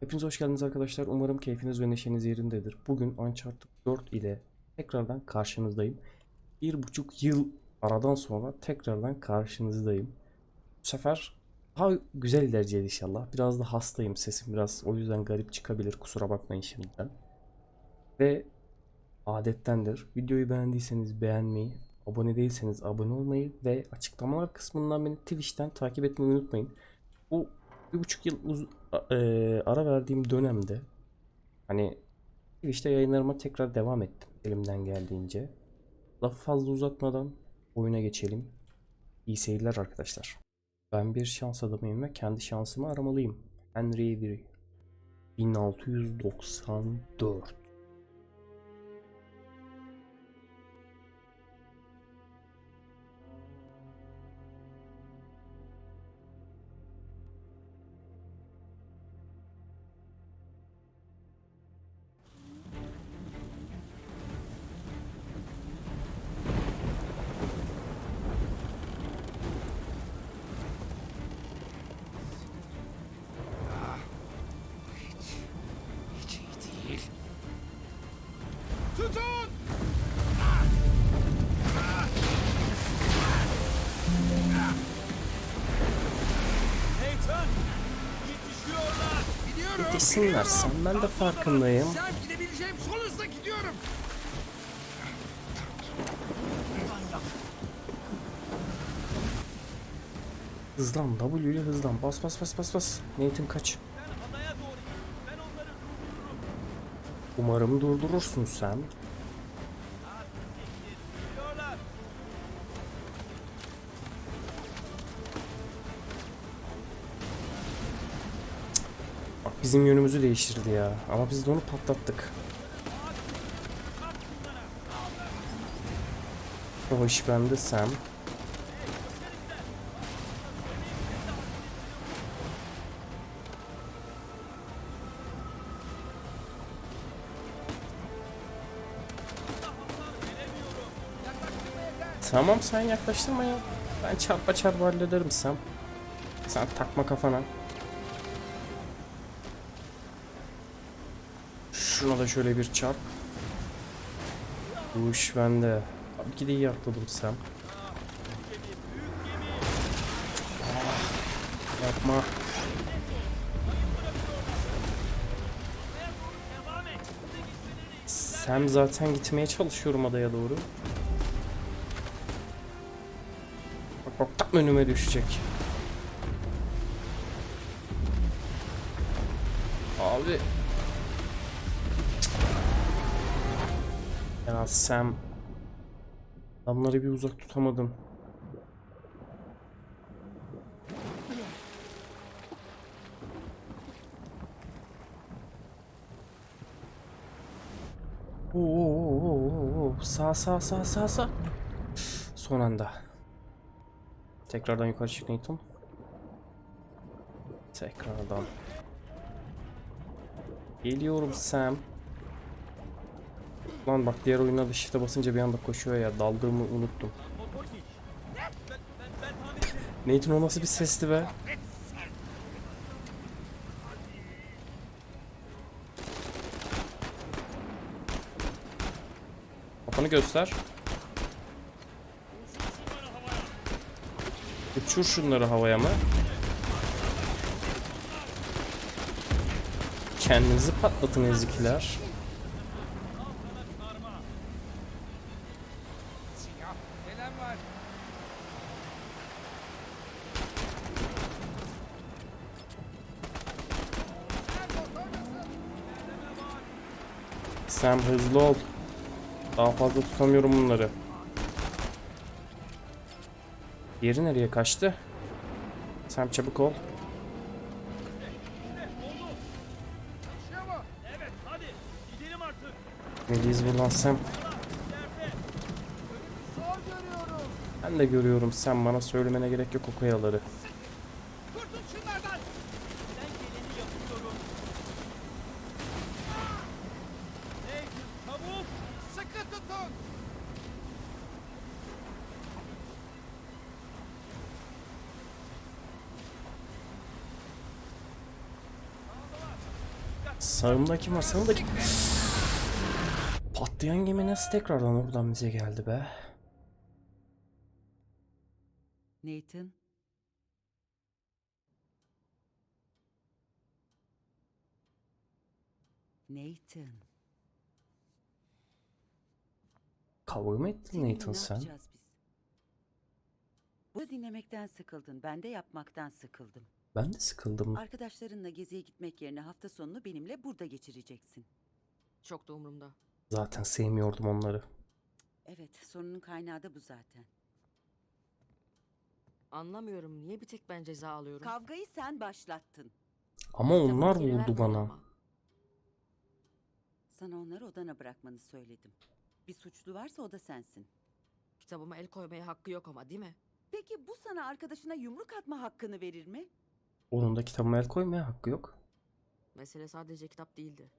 Hepiniz hoş geldiniz arkadaşlar. Umarım keyfiniz ve neşeniz yerindedir. Bugün Uncharted 4 ile tekrardan karşınızdayım. Bir buçuk yıl aradan sonra tekrardan karşınızdayım. Bu sefer daha güzel ilerleyeceğiz inşallah. Biraz da hastayım. Sesim biraz o yüzden garip çıkabilir. Kusura bakmayın şimdiden. Ve adettendir. Videoyu beğendiyseniz beğenmeyi, abone değilseniz abone olmayı ve açıklamalar kısmından beni Twitch'ten takip etmeyi unutmayın. Bu bir buçuk yıl eee, ara verdiğim dönemde hani Twitch'te yayınlarıma tekrar devam ettim elimden geldiğince. Lafı fazla uzatmadan oyuna geçelim. İyi seyirler arkadaşlar. Ben bir şans adamıyım ve kendi şansımı aramalıyım. Henry Avery 1694 Gidiyorum. sen ben de farkındayım. Sen gidebileceğim son hızla gidiyorum. Hızlan W ile hızlan bas bas bas bas bas Nathan kaç. Umarım durdurursun sen bizim yönümüzü değiştirdi ya ama biz de onu patlattık O iş bende Sam Tamam sen yaklaştırma ya. Ben çarpa çarpa hallederim Sam. Sen takma kafana. Şuna da şöyle bir çarp. Bu iş bende. Tabii ki de iyi atladım Sam. Ah, yapma. Sam zaten gitmeye çalışıyorum adaya doğru. Bak bak tam önüme düşecek. Abi. Sam. Adamları bir uzak tutamadım. Oo, oo, oo. Sağ sağ sağ sağ sağ. Son anda. Tekrardan yukarı çık Nathan. Tekrardan. Geliyorum Sam. Lan bak diğer oyunlarda shift'e basınca bir anda koşuyor ya. Daldığımı unuttum. Nathan o bir sesti be? Kafanı göster. Uçur şunları havaya mı? Kendinizi patlatın ezikler. Sam hızlı ol. Daha fazla tutamıyorum bunları. Diğeri nereye kaçtı? Sam çabuk ol. Meliyiz buradan Sam. Ben de görüyorum Sam bana söylemene gerek yok o kayaları. Kurtul şunlardan. Ben geleni yapıyorum. Nathan çabuk. Sıkı tutun. Sağımda kim var? Sağımda kim? Patlayan gemi nasıl tekrardan oradan bize geldi be? Nathan, Nathan. Kavga mı ettin Seninle Nathan ne sen? yapacağız biz? Bunu dinlemekten sıkıldın. Ben de yapmaktan sıkıldım. Ben de sıkıldım. Arkadaşlarınla geziye gitmek yerine hafta sonunu benimle burada geçireceksin. Çok da umurumda. Zaten sevmiyordum onları. Evet, sorunun kaynağı da bu zaten. Anlamıyorum niye bir tek ben ceza alıyorum. Kavgayı sen başlattın. Ama Kitabımı onlar geri vurdu bana. ama. Sana onları odana bırakmanı söyledim. Bir suçlu varsa o da sensin. Kitabıma el koymaya hakkı yok ama değil mi? Peki bu sana arkadaşına yumruk atma hakkını verir mi? Onun da kitabıma el koymaya hakkı yok. Mesele sadece kitap değildi.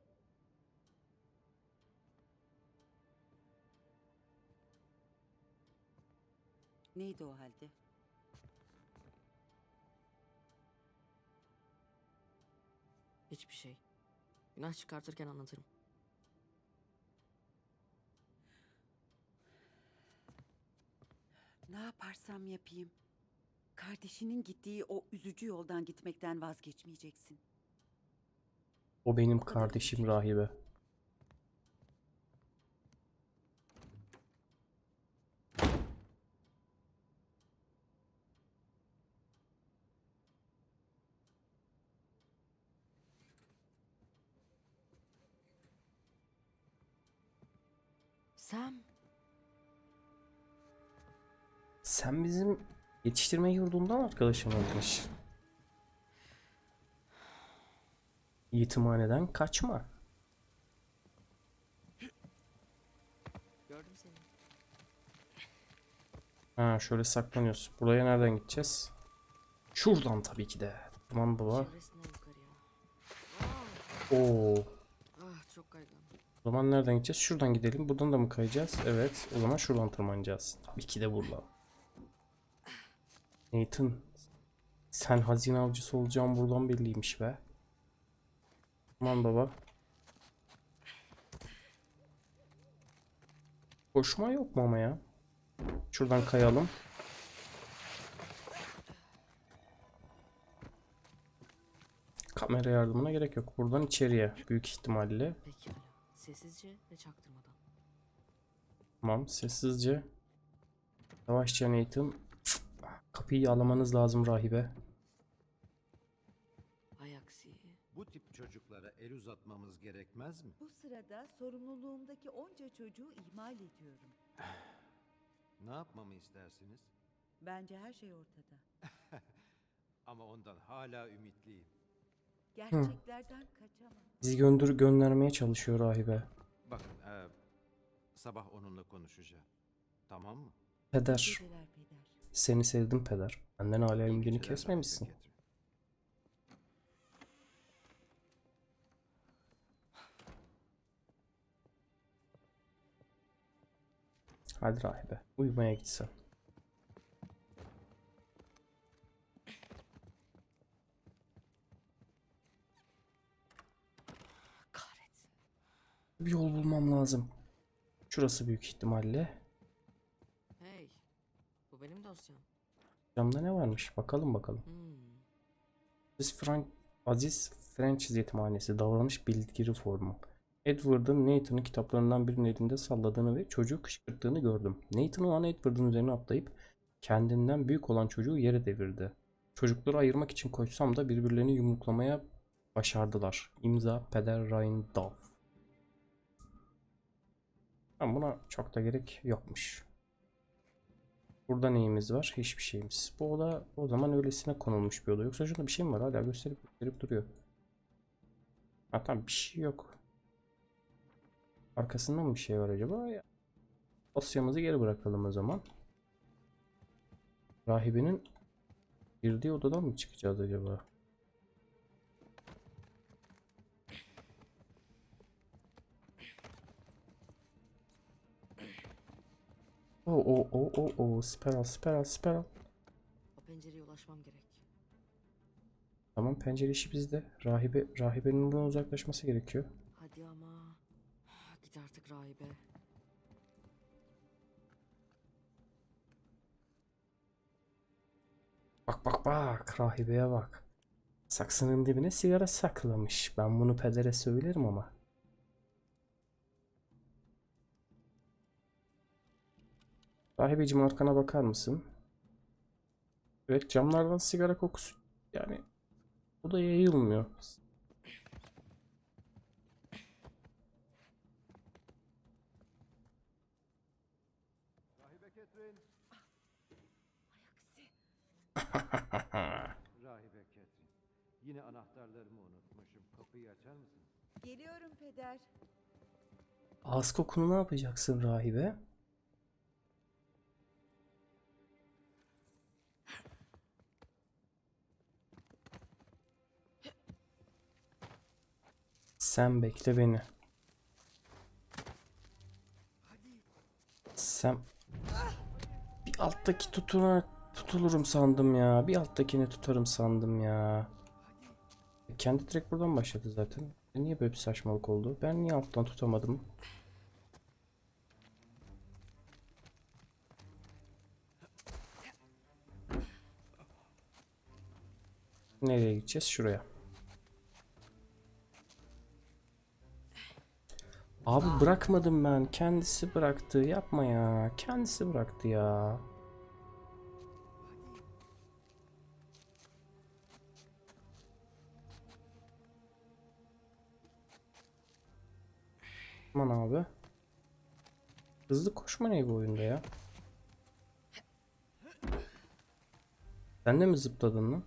Neydi o halde? Hiçbir şey. Günah çıkartırken anlatırım. Ne yaparsam yapayım. Kardeşinin gittiği o üzücü yoldan gitmekten vazgeçmeyeceksin. O benim kardeşim üzücü. rahibe. Sam. Sen bizim yetiştirme yurdundan arkadaşımızmış. Yetimhaneden kaçma. Gördüm seni. Ha şöyle saklanıyoruz. Buraya nereden gideceğiz? Şuradan tabii ki de. Tamam baba. Oo. Ah çok kaygan. O zaman nereden gideceğiz? Şuradan gidelim. Buradan da mı kayacağız? Evet. O zaman şuradan tırmanacağız. Tabii ki de buradan. Nathan. Sen hazine avcısı olacağın buradan belliymiş be. Aman baba. Koşma yok mu ama ya? Şuradan kayalım. Kamera yardımına gerek yok. Buradan içeriye büyük ihtimalle. Pekala. Sessizce ve çaktırmadan. Tamam sessizce. Yavaşça Nathan. Kapıyı yağlamanız lazım rahibe. Hay aksi. Bu tip çocuklara el uzatmamız gerekmez mi? Bu sırada sorumluluğumdaki onca çocuğu ihmal ediyorum. Ne yapmamı istersiniz? Bence her şey ortada. Ama ondan hala ümitliyim. Gerçeklerden kaçamam. Bizi göndür göndermeye çalışıyor rahibe. Bakın, eee, sabah onunla konuşacağım. Tamam mı? Peder. Geceler peder. Seni sevdim peder. Benden hala ümidini kesmemişsin. Hadi rahibe. Uyumaya gitsen. Kahretsin. Bir yol bulmam lazım. Şurası büyük ihtimalle. Bu benim dosyam. Camda ne varmış? Bakalım bakalım. Hmm. Aziz, Fran Aziz French yetimhanesi davranış bildiri formu. Edward'ın Nathan'ın kitaplarından birini elinde salladığını ve çocuğu kışkırttığını gördüm. Nathan o an Edward'ın üzerine atlayıp kendinden büyük olan çocuğu yere devirdi. Çocukları ayırmak için koşsam da birbirlerini yumruklamaya başardılar. İmza Peder Ryan Duff. Ama buna çok da gerek yokmuş. Burada neyimiz var? Hiçbir şeyimiz. Bu oda o zaman öylesine konulmuş bir oda. Yoksa şurada bir şey mi var? Hala gösterip gösterip duruyor. Ha tamam bir şey yok. Arkasında mı bir şey var acaba? Ya. Dosyamızı geri bırakalım o zaman. Rahibenin girdiği odadan mı çıkacağız acaba? O o o o o siper al siper al siper al. O pencereye ulaşmam gerek. Tamam pencere işi bizde. Rahibe, rahibenin buradan uzaklaşması gerekiyor. Hadi ama. Git artık rahibe. Bak bak bak rahibeye bak. Saksının dibine sigara saklamış. Ben bunu pedere söylerim ama. Rahibeciğim arkana bakar mısın? Evet camlardan sigara kokusu. Yani bu da yayılmıyor. Rahibe Ketrin. Yine anahtarlarımı unutmuşum. Kapıyı açar mısın? Geliyorum peder. Ağız kokunu ne yapacaksın rahibe? Sen bekle beni. Sen bir alttaki tutuna tutulurum sandım ya. Bir alttakini tutarım sandım ya. Kendi direkt buradan başladı zaten. Niye böyle bir saçmalık oldu? Ben niye alttan tutamadım? Nereye gideceğiz? Şuraya. Abi bırakmadım ben. Kendisi bıraktı. Yapma ya. Kendisi bıraktı ya. Aman abi. Hızlı koşma ne bu oyunda ya? Sen de mi zıpladın lan?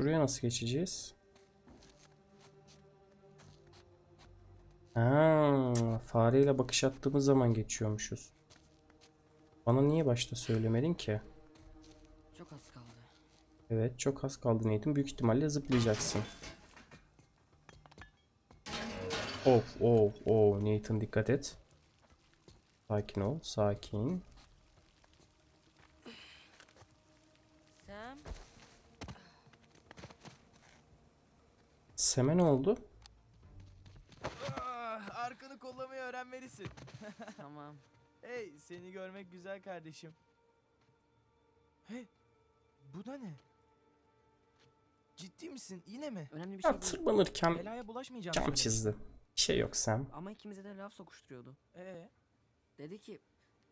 Şuraya nasıl geçeceğiz? Ha, fareyle bakış attığımız zaman geçiyormuşuz. Bana niye başta söylemedin ki? Çok az kaldı. Evet, çok az kaldı Nathan. Büyük ihtimalle zıplayacaksın. Of, of, of. Nathan dikkat et. Sakin ol, sakin. Seme ne oldu? Ah, arkanı kollamayı öğrenmelisin. tamam. Hey seni görmek güzel kardeşim. Hey bu da ne? Şey Ciddi misin yine mi? Önemli bir şey Ya değil. tırmanırken Belaya bulaşmayacağım cam çizdi. Bir şey yok Sam. Ama ikimize de laf sokuşturuyordu. Ee, Dedi ki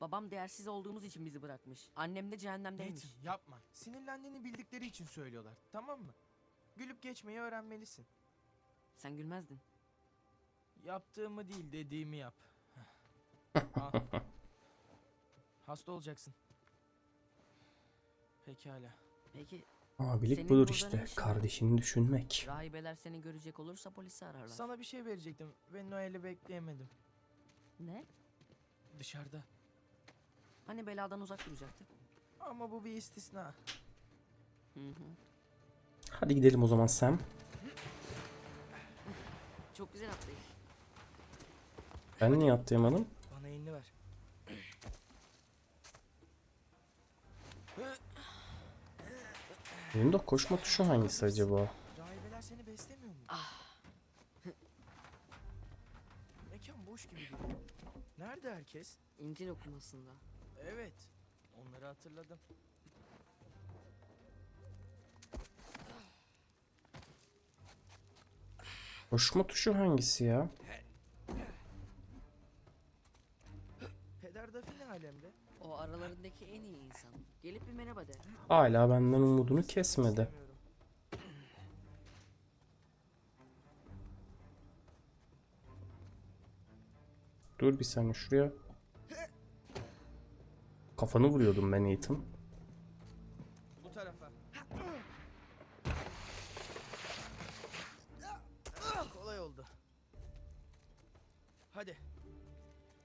babam değersiz olduğumuz için bizi bırakmış. Annem de cehennemdeymiş. Nathan yapma. Sinirlendiğini bildikleri için söylüyorlar tamam mı? Gülüp geçmeyi öğrenmelisin. Sen gülmezdin. Yaptığımı değil dediğimi yap. Al. Hasta olacaksın. Pekala. Peki Abilik Senin budur burada işte. işin var? Kardeşini düşünmek. rahibeler seni görecek olursa polisi ararlar. Sana bir şey verecektim ve Noel'i bekleyemedim. Ne? Dışarıda. Hani beladan uzak duracaktık? Ama bu bir istisna. Hı hı. Hadi gidelim o zaman Sam. Çok güzel atlayış. Ben niye atlayamadım? Bana elini ver. Benim de koşma tuşu hangisi acaba? Rahibeler seni beslemiyor mu? Mekan boş gibi duruyor. Nerede herkes? İncil okumasında. Evet. Onları hatırladım. Koşma tuşu hangisi ya? Peder Dafi ne alemde? O aralarındaki en iyi insan. Gelip bir merhaba de. Hala benden umudunu kesmedi. Dur bir saniye şuraya. Kafanı vuruyordum ben Ethan. Hadi.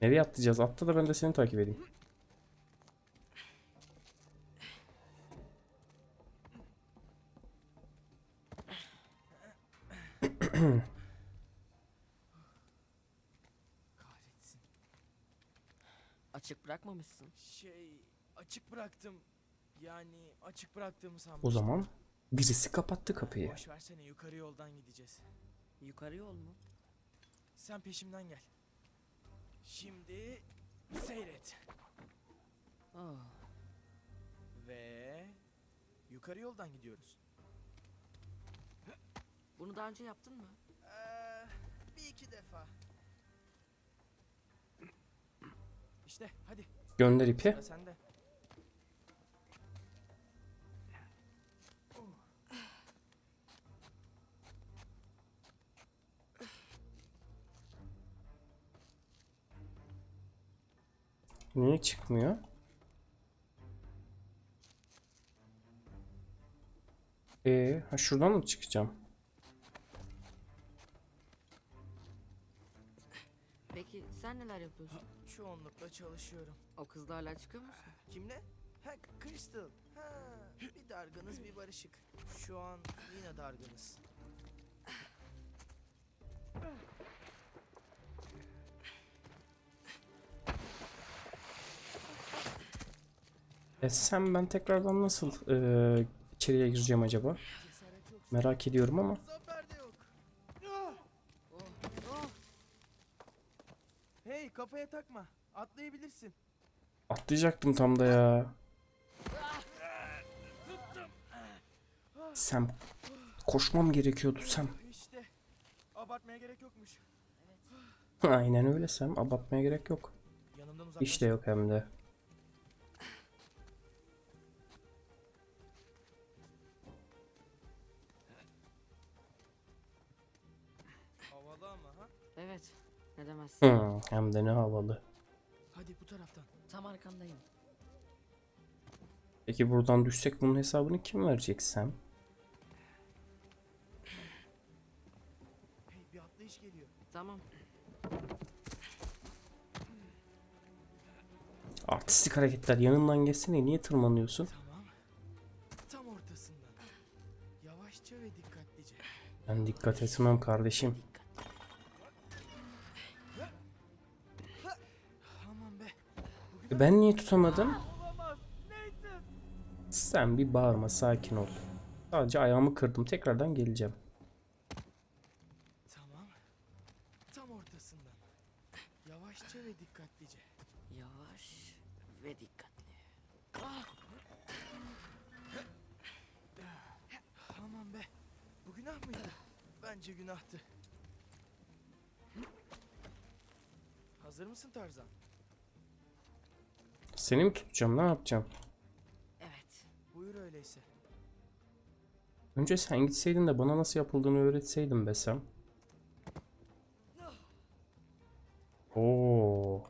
Nereye atlayacağız? Atla da ben de seni takip edeyim. Kahretsin. Açık bırakmamışsın. Şey açık bıraktım. Yani açık bıraktığımı O sanmıştım. zaman birisi kapattı kapıyı. Boş versene yukarı yoldan gideceğiz. Yukarı yol mu? Sen peşimden gel. Şimdi seyret. Ah, Ve yukarı yoldan gidiyoruz. bunu daha önce yaptın mı? Ee, bir iki defa. İşte hadi Gönder ipi. sıra sende. Niye çıkmıyor? Ee, ha şuradan mı çıkacağım? Peki sen neler yapıyorsun? Çoğunlukla çalışıyorum. O kızla hala çıkıyor musun? Kimle? Ha Crystal. Ha, bir dargınız bir barışık. Şu an yine dargınız. E sen ben tekrardan nasıl e, içeriye gireceğim acaba? Merak ediyorum ama. Hey kafaya takma. Atlayabilirsin. Atlayacaktım tam da ya. Sam koşmam gerekiyordu Sam. İşte. Abartmaya gerek yokmuş. Aynen öyle Sam. Abartmaya gerek yok. De yok hem de. Ne demezsin. Hı, hem de ne havalı. Hadi bu taraftan. Tam arkandayım. Peki buradan düşsek bunun hesabını kim verecek Sam? Hey bir atlayış geliyor. Tamam. Artistik hareketler yanından geçsene niye tırmanıyorsun? Tamam. Tam ortasından. Yavaşça ve dikkatlice. Ben dikkat etmem kardeşim. E Ben niye tutamadım? Sen bir bağırma sakin ol. Sadece ayağımı kırdım tekrardan geleceğim. Tamam. Tam ortasından. Yavaşça ve dikkatlice. Yavaş ve dikkatli. Aman be. Bu günah mıydı? Bence günahtı. Hazır mısın Tarzan? Seni mi tutacağım ne yapacağım? Evet. Buyur öyleyse. Önce sen gitseydin de bana nasıl yapıldığını öğretseydin be Sam. Oo.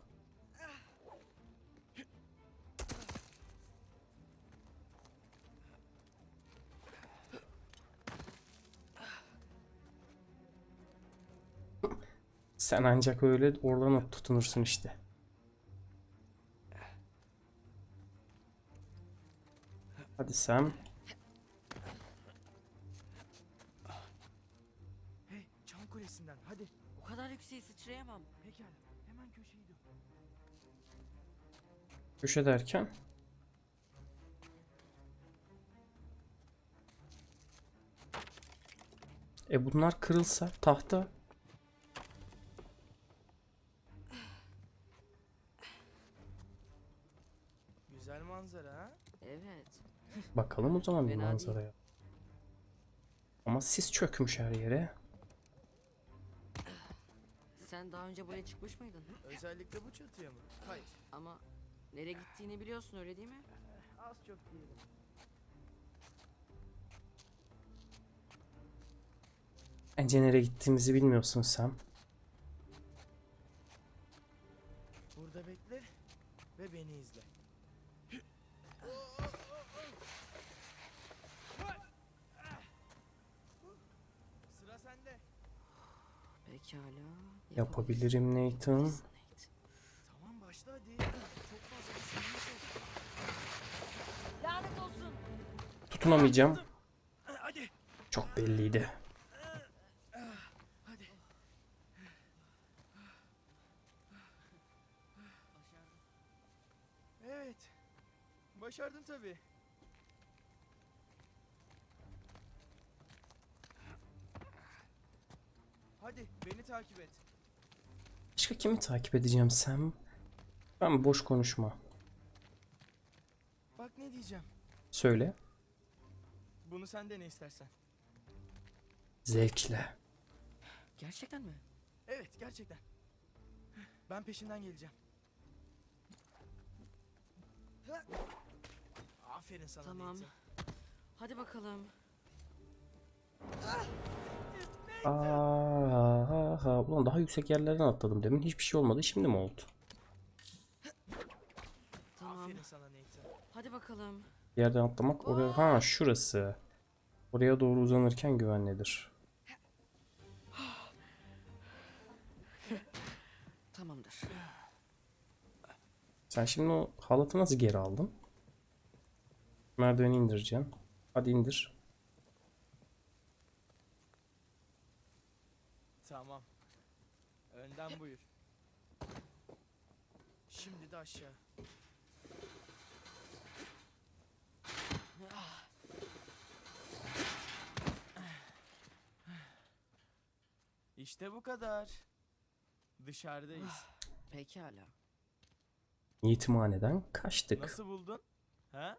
Sen ancak öyle oradan tutunursun işte. Sam. Hey, çan kulesinden hadi. O kadar yükseğe sıçrayamam. Pekala, hemen köşeyi dön. Köşe derken. E bunlar kırılsa tahta. Bakalım o zaman bir manzaraya. Ama sis çökmüş her yere. Sen daha önce buraya çıkmış mıydın? Özellikle bu çatıya mı? Hayır. Ama nereye gittiğini biliyorsun öyle değil mi? Az çok diyelim. Bence nereye gittiğimizi bilmiyorsun sen. Burada bekle ve beni izle. Pekala. Yapabilirim Nathan. Tamam başla hadi. Çok fazla şey Lanet olsun. Tutunamayacağım. Hadi. Çok belliydi. Evet. Başardın tabii. Hadi beni takip et. Başka kimi takip edeceğim Sam? Ben boş konuşma. Bak ne diyeceğim. Söyle. Bunu sen de ne istersen. Zevkle. Gerçekten mi? Evet gerçekten. Ben peşinden geleceğim. Aferin sana Tamam. Nathan. Hadi bakalım. Aa, ulan daha yüksek yerlerden atladım demin. Hiçbir şey olmadı. Şimdi mi oldu? Tamam. Hadi bakalım. Bir yerden atlamak oraya. Ha şurası. Oraya doğru uzanırken güvenlidir. Tamamdır. Sen şimdi o halatı nasıl geri aldın? Merdiveni indireceksin. Hadi indir. Tamam. Önden buyur. Şimdi de aşağı. İşte bu kadar. Dışarıdayız. Pekala. Yetimhaneden kaçtık. Nasıl buldun? Ha?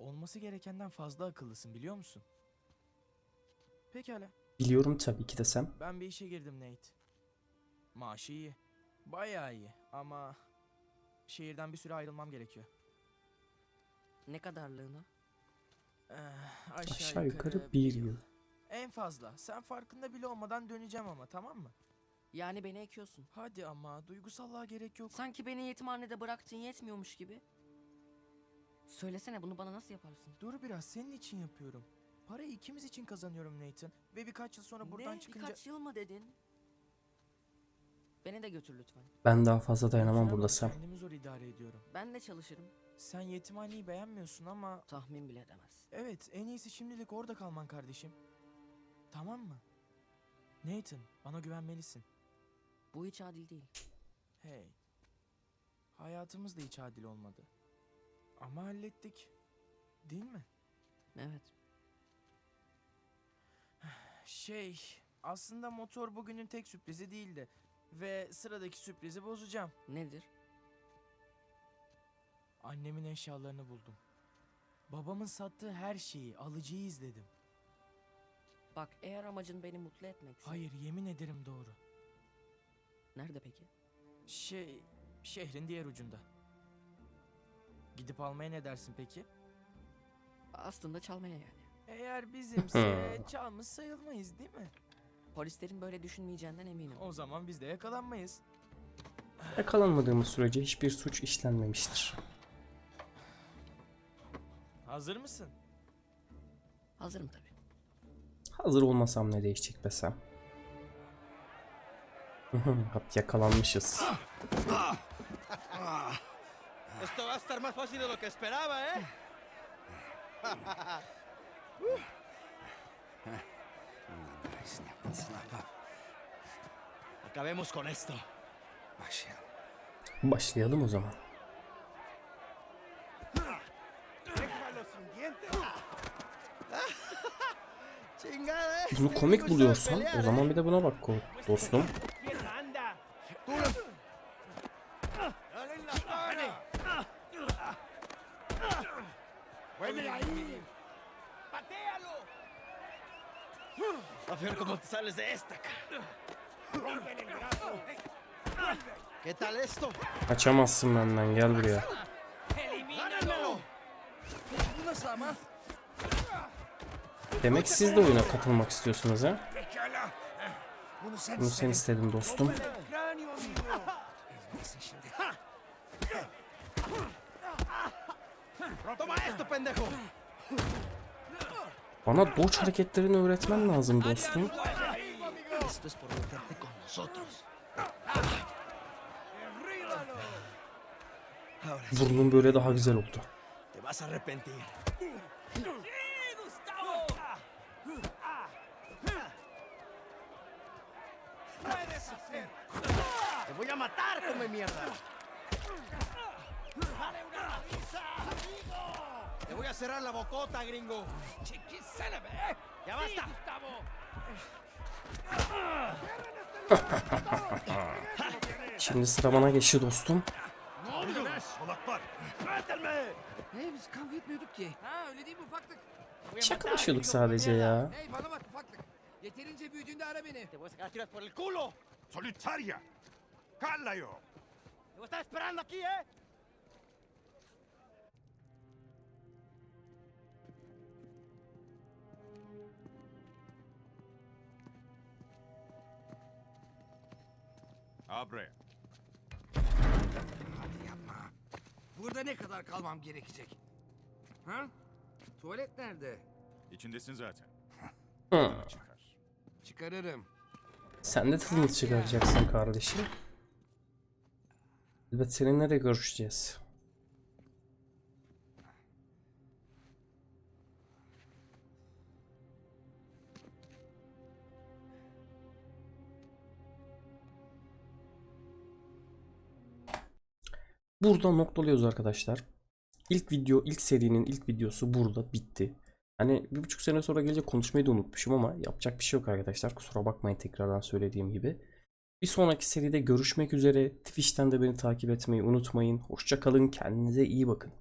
Olması gerekenden fazla akıllısın biliyor musun? Pekala. Biliyorum tabii ki de Sam. Ben bir işe girdim Nate. Maaşı iyi. Bayağı iyi ama şehirden bir süre ayrılmam gerekiyor. Ne kadarlığına? Eh, aşağı, Aşağı yukarı bir yıl. En fazla. Sen farkında bile olmadan döneceğim ama tamam mı? Yani beni ekiyorsun. Hadi ama duygusallığa gerek yok. Sanki beni yetimhanede bıraktın yetmiyormuş gibi. Söylesene bunu bana nasıl yaparsın? Dur biraz senin için yapıyorum. Parayı ikimiz için kazanıyorum Nathan. Ve birkaç yıl sonra buradan ne? çıkınca... Birkaç yıl mı dedin? Beni de götür lütfen. Ben daha fazla dayanamam burada Sam. Kendimi zor idare ediyorum. Ben de çalışırım. Sen yetimhaneyi beğenmiyorsun ama... Tahmin bile edemezsin. Evet en iyisi şimdilik orada kalman kardeşim. Tamam mı? Nathan bana güvenmelisin. Bu hiç adil değil. Hey. Hayatımız da hiç adil olmadı. Ama hallettik. Değil mi? Evet. Şey, aslında motor bugünün tek sürprizi değildi. Ve sıradaki sürprizi bozacağım. Nedir? Annemin eşyalarını buldum. Babamın sattığı her şeyi, alıcıyı izledim. Bak eğer amacın beni mutlu etmekse. Hayır, yemin ederim doğru. Nerede peki? Şey, şehrin diğer ucunda. Gidip almaya ne dersin peki? Aslında çalmaya yani. Eğer bizimse çalmış sayılmayız değil mi? Polislerin böyle düşünmeyeceğinden eminim. O zaman biz de yakalanmayız. Yakalanmadığımız sürece hiçbir suç işlenmemiştir. Hazır mısın? Hazırım tabii. Hazır olmasam ne değişecek be Sam? Bak yakalanmışız. Esto va a estar más fácil de lo que esperaba, ¿eh? Acabemos con esto. Başlayalım o zaman. ¿eh? Bunu komik buluyorsan o zaman bir de buna bak dostum. Sales de esta. ¿Qué tal esto? Kaçamazsın benden gel buraya. Demek siz de oyuna katılmak istiyorsunuz ha? Bunu sen Bunu sen istedin dostum. Bana doç hareketlerini öğretmen lazım dostum. Esto es por meterte con nosotros. ¡Derríbalo! Ahora sí, Burnum böyle daha güzel oldu. te vas a arrepentir. ¡Sí, Gustavo! ¡Puedes hacer! ¡Te voy a matar, come mierda! ¡Dale una paliza, amigo! ¡Te voy a cerrar la bocota, gringo! ¡Chiquiséleme! ¡Ya basta! Gustavo! Şimdi sıra bana geçti dostum. Hey biz kavga etmiyorduk ki. Ha öyle değil mi ufaklık? Şakalaşıyorduk sadece ya. Hey bana bak ufaklık. Yeterince büyüdüğünde ara beni. ¡Te voy a sacar tiras por el culo! ¡Solitaria! ¡Cállayo! ¡Te voy a estar esperando aquí, eh! Abre. Hadi yapma. Burada ne kadar kalmam gerekecek? Ha? Tuvalet nerede? İçindesin zaten. Hı. Çıkar. Çıkarırım. Sen de tadını çıkaracaksın kardeşim. Elbet seninle de görüşeceğiz. Burada noktalıyoruz arkadaşlar. İlk video, ilk serinin ilk videosu burada bitti. Hani bir buçuk sene sonra gelecek konuşmayı da unutmuşum ama yapacak bir şey yok arkadaşlar. Kusura bakmayın tekrardan söylediğim gibi. Bir sonraki seride görüşmek üzere. Twitch'ten de beni takip etmeyi unutmayın. Hoşça kalın, kendinize iyi bakın.